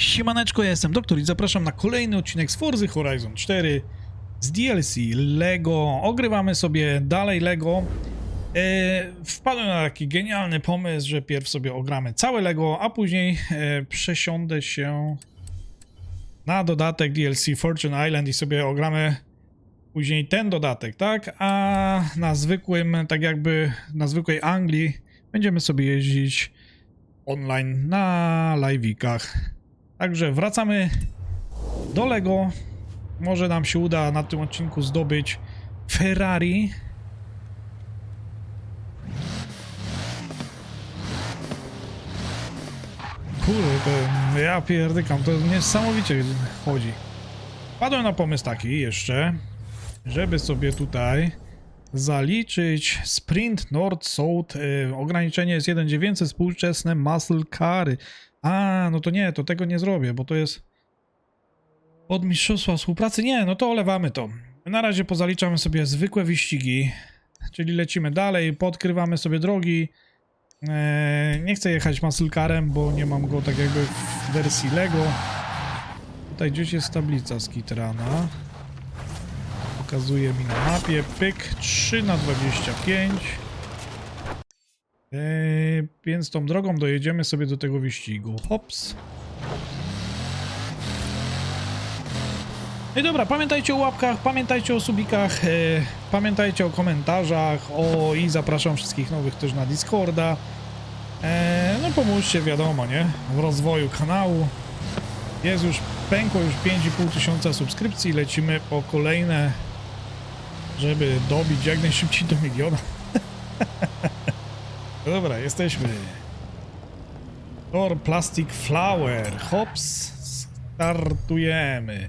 Siemaneczko, ja jestem Doktor i zapraszam na kolejny odcinek z Forza Horizon 4 z DLC LEGO. Ogrywamy sobie dalej LEGO. E, wpadłem na taki genialny pomysł, że pierw sobie ogramy całe LEGO, a później e, przesiądę się na dodatek DLC Fortune Island i sobie ogramy później ten dodatek, tak? A na zwykłym, tak jakby na zwykłej Anglii będziemy sobie jeździć online na live'ikach. Także wracamy do Lego. Może nam się uda na tym odcinku zdobyć Ferrari. Kurde, ja pierdykam, to niesamowicie chodzi. Padłem na pomysł taki jeszcze, żeby sobie tutaj zaliczyć Sprint North South. Y, ograniczenie jest 1.900 współczesne muscle cary. A, no to nie, to tego nie zrobię, bo to jest od Mistrzostwa Współpracy. Nie, no to olewamy to. Na razie pozaliczamy sobie zwykłe wyścigi, czyli lecimy dalej, podkrywamy sobie drogi. Eee, nie chcę jechać muscle carem, bo nie mam go tak jakby w wersji Lego. Tutaj gdzieś jest tablica skitrana. Pokazuje mi na mapie. Pyk 3 na 25. Eee, więc tą drogą dojedziemy sobie do tego wyścigu. Hops. No i dobra, pamiętajcie o łapkach, pamiętajcie o subikach, e, pamiętajcie o komentarzach, o i zapraszam wszystkich nowych też na Discorda. E, no pomóżcie, wiadomo, nie? W rozwoju kanału. Jest już, pękło już 5,5 tysiąca subskrypcji, lecimy po kolejne, żeby dobić jak najszybciej do miliona. Dobra, jesteśmy. Thor Plastic Flower. Hops. Startujemy.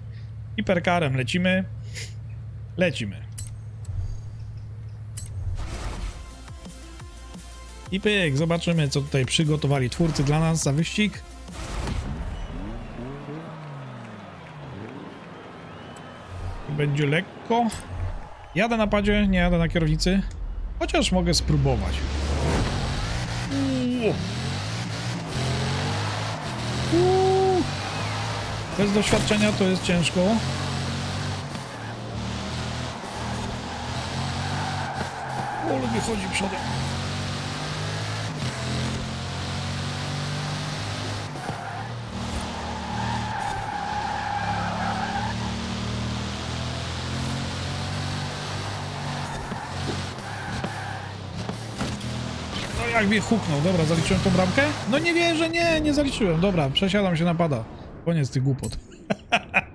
Hiperkarem lecimy. Lecimy. I pyk, zobaczymy co tutaj przygotowali twórcy dla nas za wyścig. Będzie lekko. Jadę na padzie, nie jadę na kierownicy. Chociaż mogę spróbować. Uuu. Bez doświadczenia to jest ciężko. O, lubię chodzi przodem. No jak mnie huknął. Dobra, zaliczyłem tą bramkę? No nie wierzę, nie, nie zaliczyłem. Dobra, przesiadam się na pada. Koniec tych głupot.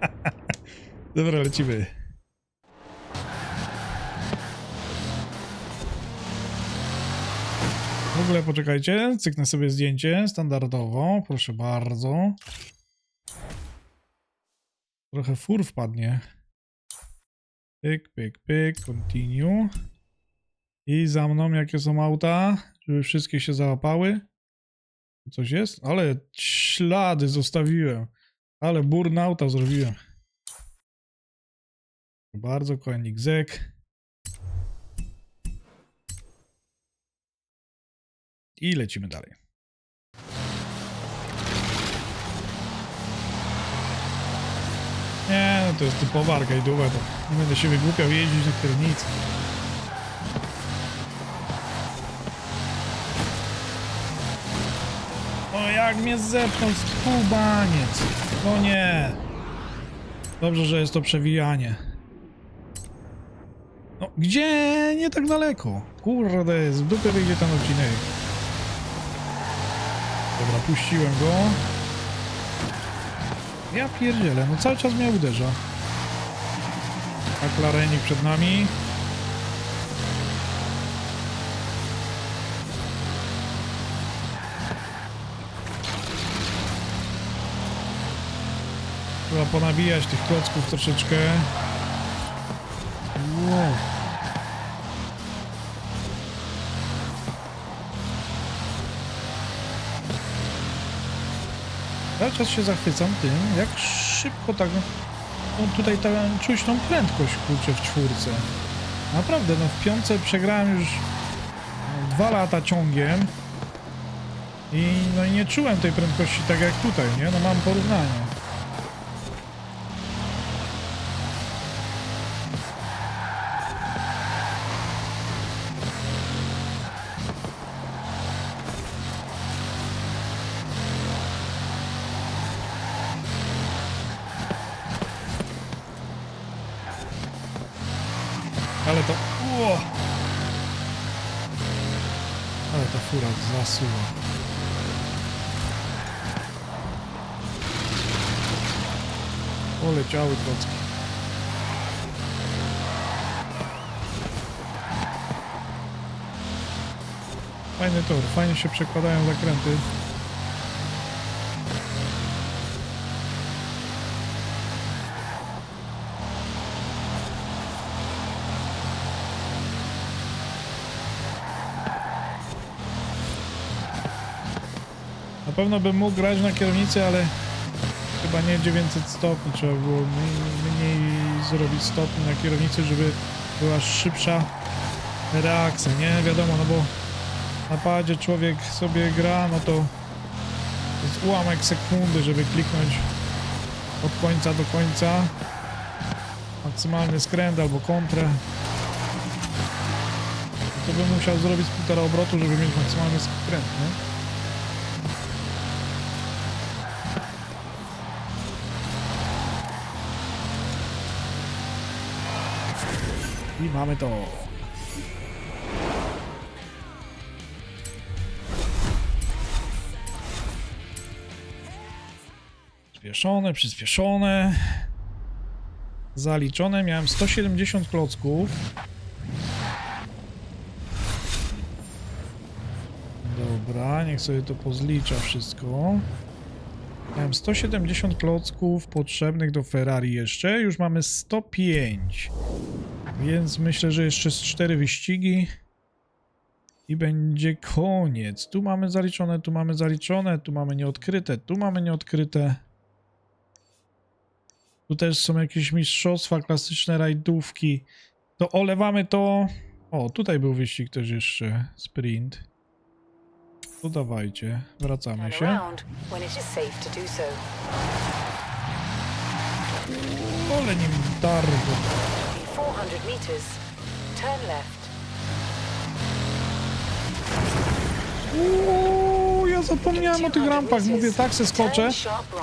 Dobra, lecimy. W ogóle poczekajcie, cyknę sobie zdjęcie standardowo, proszę bardzo. Trochę fur wpadnie. Pyk, pyk, pyk, continue. I za mną jakie są auta, żeby wszystkie się załapały. Coś jest? Ale ślady zostawiłem. Ale burnauta zrobiłem. Bardzo kochanik Zek. I lecimy dalej. Nie, no to jest typowa arcade to nie będę się wygłupiał jeździć na kierownicy. O, jak mnie zepnął skubaniec. No nie. Dobrze, że jest to przewijanie. No, gdzie? Nie tak daleko. Kurde, z dupy wyjdzie ten odcinek. Dobra, puściłem go. Ja pierdzielę, no cały czas mnie uderza. McLarenik przed nami. Ponabijać tych klocków troszeczkę. Wow. Cały czas się zachwycam tym, jak szybko tak... No tutaj ta, czuć tą prędkość, kurczę, w czwórce. Naprawdę, no w piątce przegrałem już dwa lata ciągiem. I no i nie czułem tej prędkości tak jak tutaj, nie? No mam porównanie. Zasuwa. Poleciały klocki. Fajny tor, fajnie się przekładają zakręty. Pewno bym mógł grać na kierownicy, ale chyba nie 900 stopni. Trzeba było mniej, zrobić stopni na kierownicy, żeby była szybsza reakcja, nie? Wiadomo, no bo na padzie człowiek sobie gra, no to jest ułamek sekundy, żeby kliknąć od końca do końca. Maksymalny skręt albo kontrę. To bym musiał zrobić półtora obrotu, żeby mieć maksymalny skręt, nie? I mamy to. Przyspieszone, przyspieszone. Zaliczone. Miałem 170 klocków. Dobra, niech sobie to pozlicza wszystko. Miałem 170 klocków potrzebnych do Ferrari jeszcze. Już mamy 105. Więc myślę, że jeszcze z 4 wyścigi i będzie koniec. Tu mamy zaliczone, tu mamy zaliczone, tu mamy nieodkryte, tu mamy nieodkryte. Tu też są jakieś mistrzostwa, klasyczne rajdówki. To olewamy to. O, tutaj był wyścig też jeszcze. Sprint. To dawajcie, wracamy się. Ole nim targo. In 400 meters, turn left. Uuu, ja zapomniałem o tych rampach. Mówię, tak se skoczę.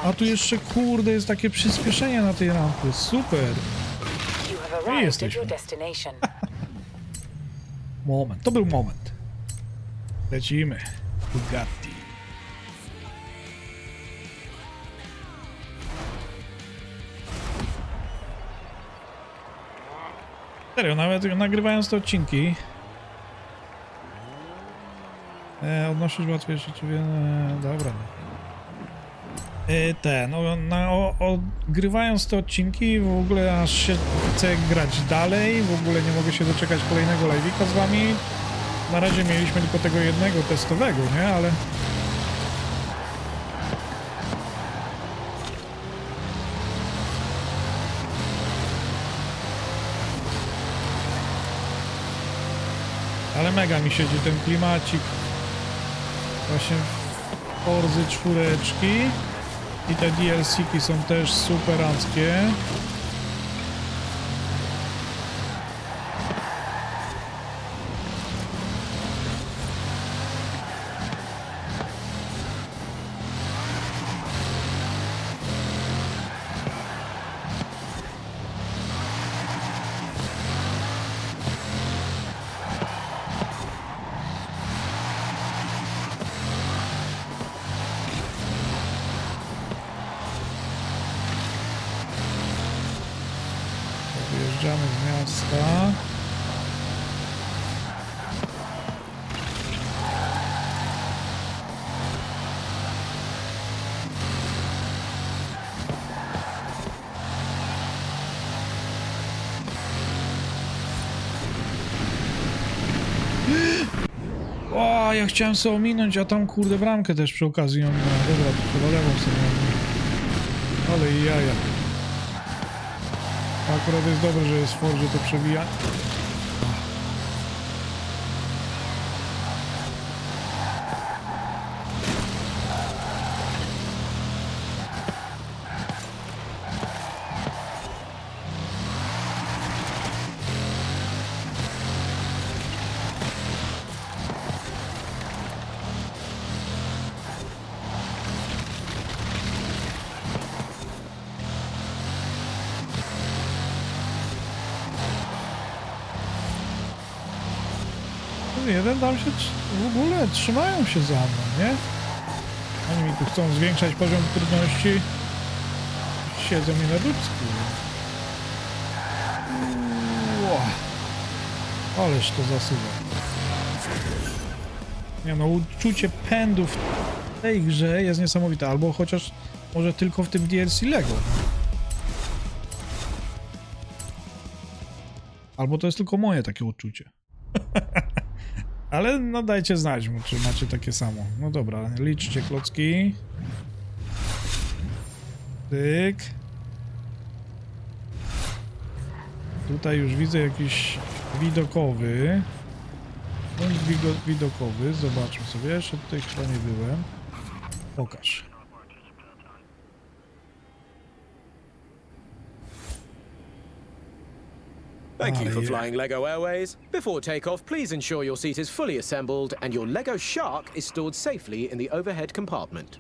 A tu jeszcze, kurde, jest takie przyspieszenie na tej rampy. Super. You have My arrived at jesteśmy. your destination. Moment, to był moment. Lecimy. Bugatti. Serio, nawet nagrywając te odcinki e, odnosisz łatwiejsze czy wie, e, dobra. E, te, no, na, o, odgrywając te odcinki w ogóle aż się chce grać dalej, w ogóle nie mogę się doczekać kolejnego live'ika z wami. Na razie mieliśmy tylko tego jednego testowego, nie? Ale... Ale mega mi siedzi ten klimacik. Właśnie Forzy czwóreczki. I te DLC-ki są też superanckie. O, ja chciałem sobie ominąć, a tam kurde bramkę też przy okazji ją miałem. Dobra, chyba lewą sobie. Ale i jaja. Akurat jest dobre, że jest Ford, że to przewija. Jeden tam się w ogóle trzymają się za mną, nie? Oni mi tu chcą zwiększać poziom trudności. Siedzą mi na dupsku. Ależ to zasuwa. Nie no, uczucie pędu w tej grze jest niesamowite. Albo chociaż może tylko w tym DLC Lego. Albo to jest tylko moje takie uczucie. Ale no dajcie znać, czy macie takie samo. No dobra, liczcie klocki. Tyk. Tutaj już widzę jakiś widokowy. Wigo- widokowy. Zobaczmy sobie. Jeszcze tutaj chyba nie byłem. Pokaż. Thank you for flying LEGO Airways. Before takeoff, please ensure your seat is fully assembled and your LEGO Shark is stored safely in the overhead compartment.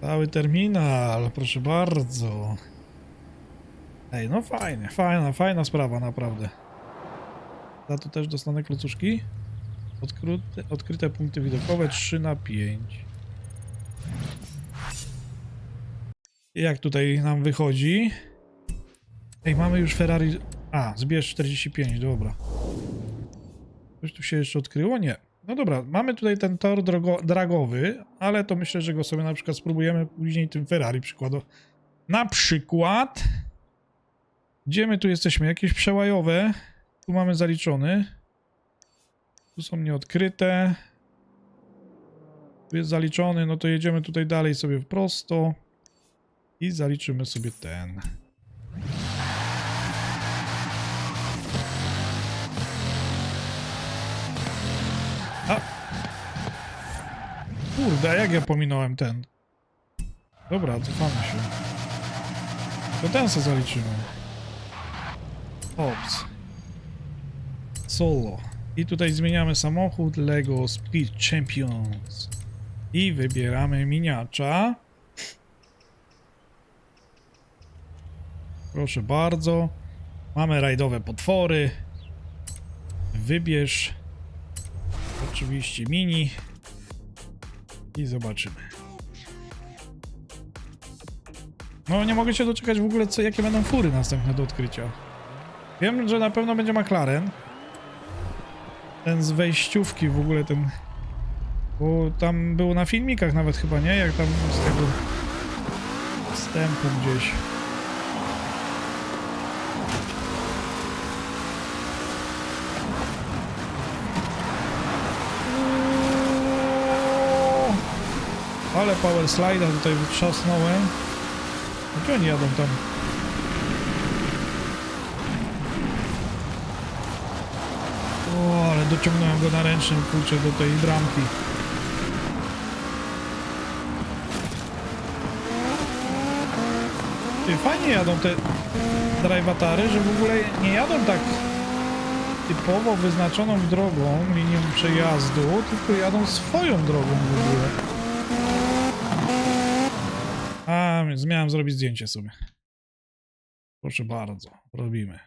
Cały terminal, proszę bardzo. Ej, no fajnie, fajna, fajna sprawa, naprawdę. Za to też dostanę klocuszki. Odkryte, odkryte punkty widokowe 3 na 5. Jak tutaj nam wychodzi? Ej, mamy już Ferrari... A, zbierz 45, dobra. Coś tu się jeszcze odkryło? Nie. No dobra, mamy tutaj ten tor drogo, dragowy, ale to myślę, że go sobie na przykład spróbujemy później tym Ferrari przykładowo. Na przykład... Gdzie my tu jesteśmy? Jakieś przełajowe. Tu mamy zaliczony. Tu są nieodkryte. Tu jest zaliczony, no to jedziemy tutaj dalej sobie prosto. I zaliczymy sobie ten. A! Kurde, jak ja pominąłem ten? Dobra, cofamy się. To ten se zaliczymy. Ops. Solo. I tutaj zmieniamy samochód Lego Speed Champions. I wybieramy miniacza. Proszę bardzo. Mamy rajdowe potwory. Wybierz oczywiście mini i zobaczymy. No nie mogę się doczekać w ogóle co, jakie będą fury następne do odkrycia. Wiem, że na pewno będzie McLaren. Ten z wejściówki w ogóle ten... Bo tam było na filmikach nawet chyba, nie? Jak tam z tego wstępu gdzieś. Ale power slide'a tutaj wytrzasnąłem. Gdzie oni jadą tam? O, ale dociągnąłem go na ręcznym kurczę do tej bramki. Fajnie jadą te drivatary, że w ogóle nie jadą tak typowo wyznaczoną drogą, linią przejazdu, tylko jadą swoją drogą w ogóle. Więc miałem zrobić zdjęcie sobie. Proszę bardzo, robimy.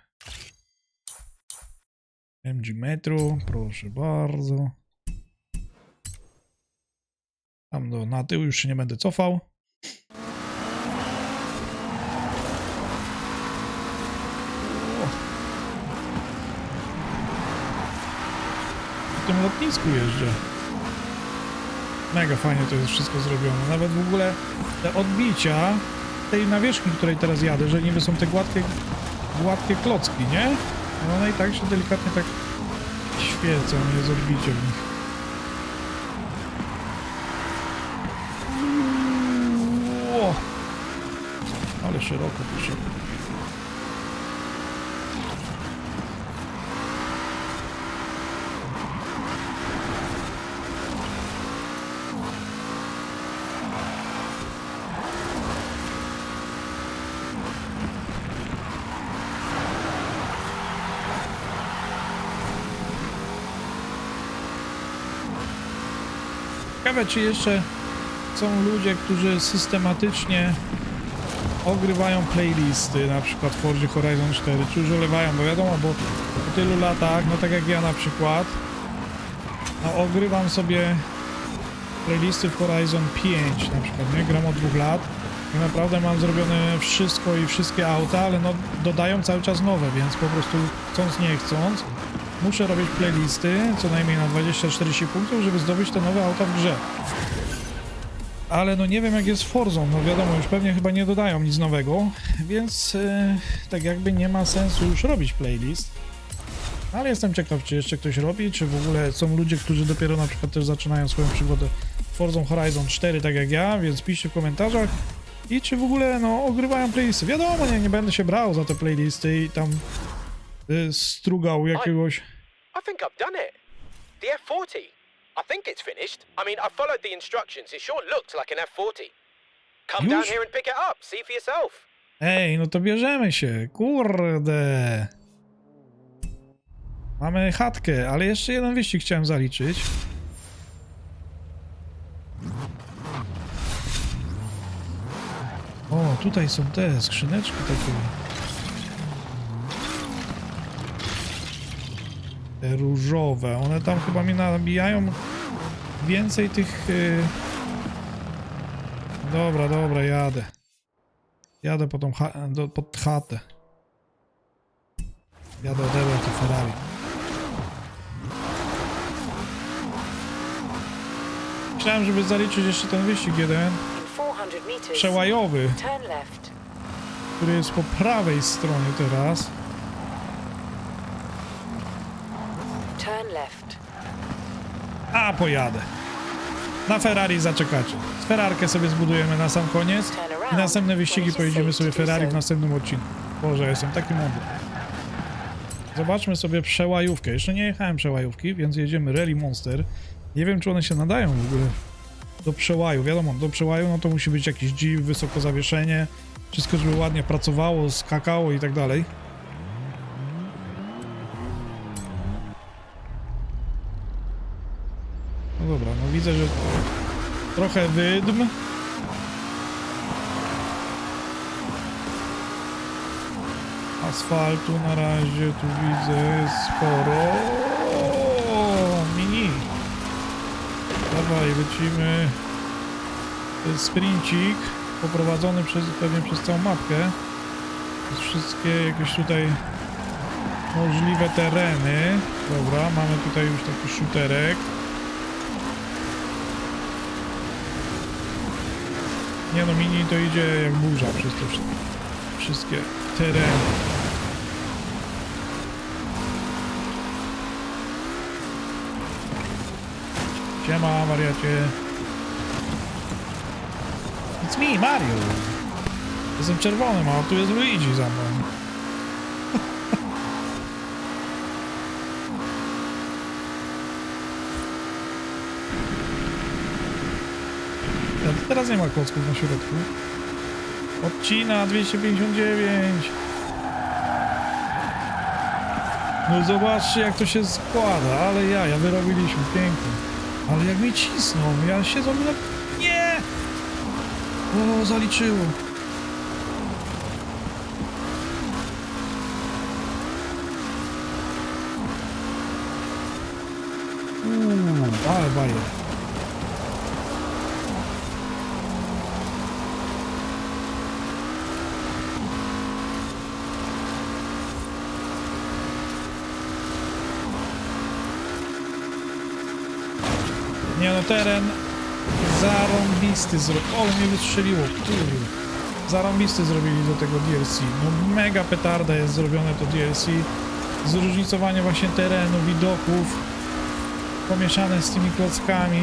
MG Metro, proszę bardzo. Tam do, na tył już się nie będę cofał. W tym lotnisku jeżdżę. Mega fajnie to jest wszystko zrobione. Nawet w ogóle te odbicia tej nawierzchni, której teraz jadę, że niby są te gładkie, gładkie klocki, nie? No one i tak się delikatnie tak świecą, jest odbicie w nich. Ale szeroko poszedł. Ciekawe, czy jeszcze są ludzie, którzy systematycznie ogrywają playlisty, na przykład w Forzie Horizon 4, czy już olewają, bo wiadomo, bo po tylu latach, no tak jak ja na przykład, no ogrywam sobie playlisty w Horizon 5 na przykład, nie? Gram od dwóch lat i naprawdę mam zrobione wszystko i wszystkie auta, ale no dodają cały czas nowe, więc po prostu chcąc nie chcąc muszę robić playlisty co najmniej na 20-40 punktów, żeby zdobyć te nowe auta w grze. Ale no nie wiem jak jest Forzą, no wiadomo, już pewnie chyba nie dodają nic nowego, więc e, tak jakby nie ma sensu już robić playlist. Ale jestem ciekaw, czy jeszcze ktoś robi, czy w ogóle są ludzie, którzy dopiero na przykład też zaczynają swoją przygodę Forzą Horizon 4, tak jak ja, więc piszcie w komentarzach. I czy w ogóle, no, ogrywają playlisty. Wiadomo, nie, nie będę się brał za te playlisty i tam strugał jakiegoś... I think I've done it. The F40. I think it's finished. I mean, I followed the instructions. It sure looked like an F40. Come down Już? here and pick it up. See for yourself. Ej, no to bierzemy się, kurde. Mamy chatkę, ale jeszcze jeden wyścig chciałem zaliczyć. O, tutaj są te skrzyneczki takie. Różowe. One tam chyba mi nabijają więcej tych... y, Dobra, dobra, jadę. Jadę po tą cha- do, pod chatę. Jadę odebrać to Ferrari. Myślałem, żeby zaliczyć jeszcze ten wyścig jeden, In 400 meters, przełajowy, który jest po prawej stronie teraz. Turn left. A, pojadę. Na Ferrari zaczekacie. Ferrarkę sobie zbudujemy na sam koniec i następne wyścigi pojedziemy sobie Ferrari w następnym odcinku. Boże, jestem taki mądry. Zobaczmy sobie przełajówkę. Jeszcze nie jechałem przełajówki, więc jedziemy Rally Monster. Nie wiem, czy one się nadają w ogóle do przełaju. Wiadomo, do przełaju no to musi być jakiś dziw, wysoko zawieszenie, wszystko, żeby ładnie pracowało, skakało i tak dalej. Widzę, że trochę wydm. Asfaltu na razie tu widzę sporo. Mini. Dawaj, lecimy. Sprincik poprowadzony przez, pewnie przez całą mapkę. Wszystkie jakieś tutaj możliwe tereny. Dobra, mamy tutaj już taki shooterek. Nie no, mini to idzie jak burza przez te wszy- wszystkie tereny. Siema, wariacie. It's me, Mario. Jestem czerwonym, a tu jest Luigi za mną. Ja, teraz nie ma klocków na środku. Odcina 259. No zobaczcie jak to się składa, ale ja, ja wyrobiliśmy pięknie. Ale jak mi cisną, ja siedzę na... Nie! O, zaliczyło. Uuu, ale bajer. Teren zarąbisty zrobił. O, mnie wystrzeliło, kurde. Zarąbisty zrobili do tego DLC. No mega petarda jest zrobione to DLC. Zróżnicowanie właśnie terenu, widoków. Pomieszane z tymi klockami.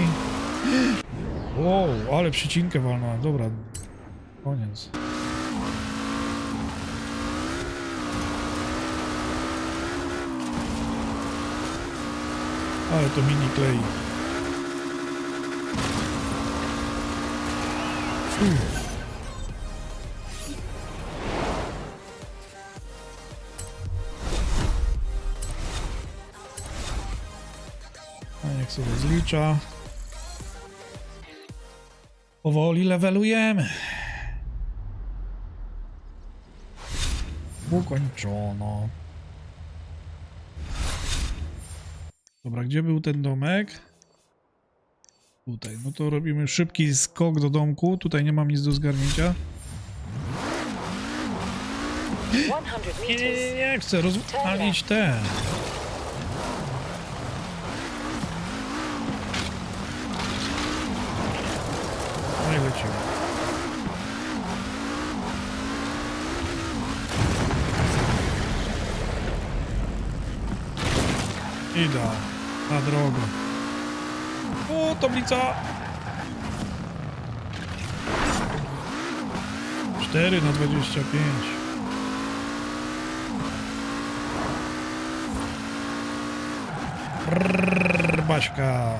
Wow, ale przycinkę walnąłem. Dobra, koniec. Ale to mini klei. A niech sobie zlicza. Powoli levelujemy. Ukończono. Dobra, gdzie był ten domek? Tutaj. No to robimy szybki skok do domku. Tutaj nie mam nic do zgarnięcia. 100 Nie, nie, nie, nie chcę rozwalić te. No i lecimy. Ida na drogę. O, tablica! 4 na 25. Brrr, Baśka.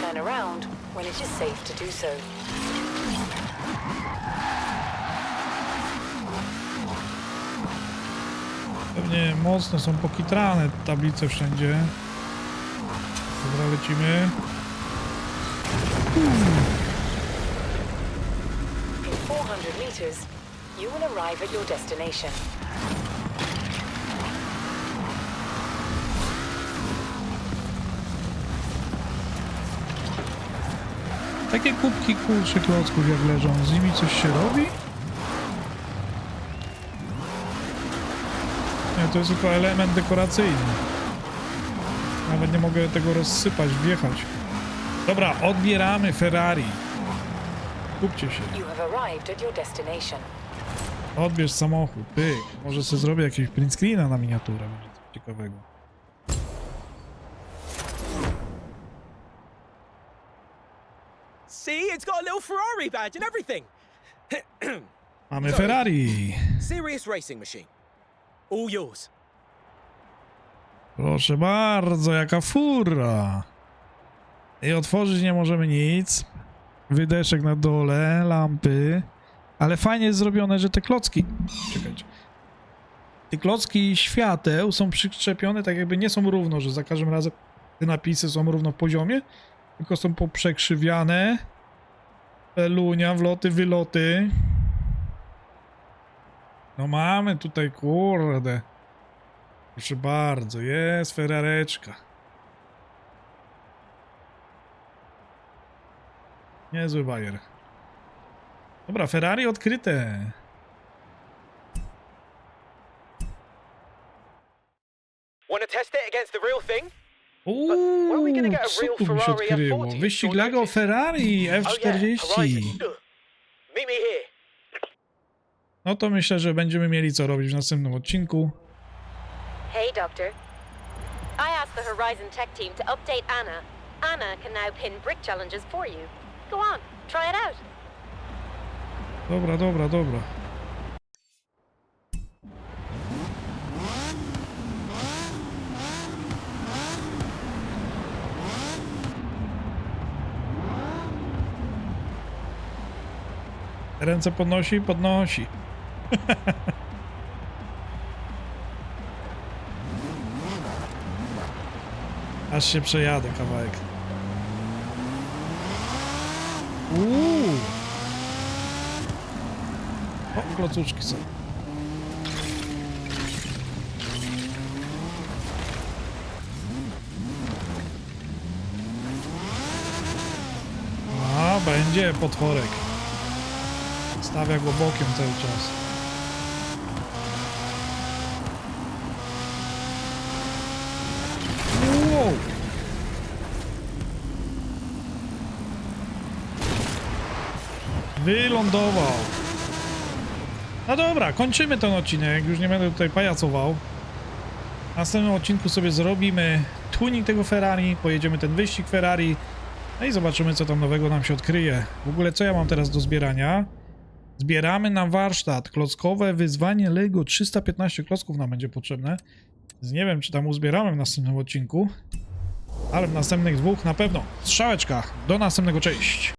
Turn around when it is safe to do so. Pewnie mocno są pokitrane tablice wszędzie. Dobra, lecimy. In 400 meters, you will arrive at your destination. Takie kubki kurczę klocków jak leżą, z nimi coś się robi? Nie, to jest tylko element dekoracyjny. Nawet nie mogę tego rozsypać, wjechać. Dobra, odbieramy Ferrari. Kupcie się. Odbierz samochód, pyk. Może sobie zrobię jakiegoś print screena na miniaturę, może coś ciekawego. See, it's got a little Ferrari badge and everything. Mamy. Ferrari. Serious racing machine. All yours. Proszę bardzo, jaka fura. I otworzyć nie możemy nic. Wydeszek na dole, lampy. Ale fajnie jest zrobione, że te klocki... Czekajcie. Te klocki świateł są przyczepione tak jakby nie są równo, że za każdym razem te napisy są równo w poziomie, tylko są poprzekrzywiane. Pelunia, wloty, wyloty. No mamy tutaj, kurde. Proszę bardzo, jest Ferrareczka. Niezły bajer. Dobra, Ferrari odkryte. Want to test it against the real thing? Uuu, co real tu mi się Ferrari odkryło? F40? Wyścig notice? Ferrari Oh yeah, F40. Horizon. Ugh. Meet me here. No to myślę, że będziemy mieli co robić w następnym odcinku. Hey, Doctor. I asked the Horizon Tech team to update Anna. Anna can now pin brick challenges for you. Go on, try it out. Dobra, dobra, dobra. Ręce podnosi, podnosi. Aż się przejadę kawałek. Uuu. O, klocuczki są. A, będzie potworek. Stawia go bokiem cały czas. Wow. Wylądował. No dobra, kończymy ten odcinek. Już nie będę tutaj pajacował. W następnym odcinku sobie zrobimy tuning tego Ferrari, pojedziemy ten wyścig Ferrari. No i zobaczymy, co tam nowego nam się odkryje. W ogóle, co ja mam teraz do zbierania? Zbieramy na warsztat klockowe wyzwanie Lego. 315 klocków nam będzie potrzebne. Więc nie wiem, czy tam uzbieramy w następnym odcinku. Ale w następnych dwóch na pewno. Strzałeczka. Do następnego. Cześć.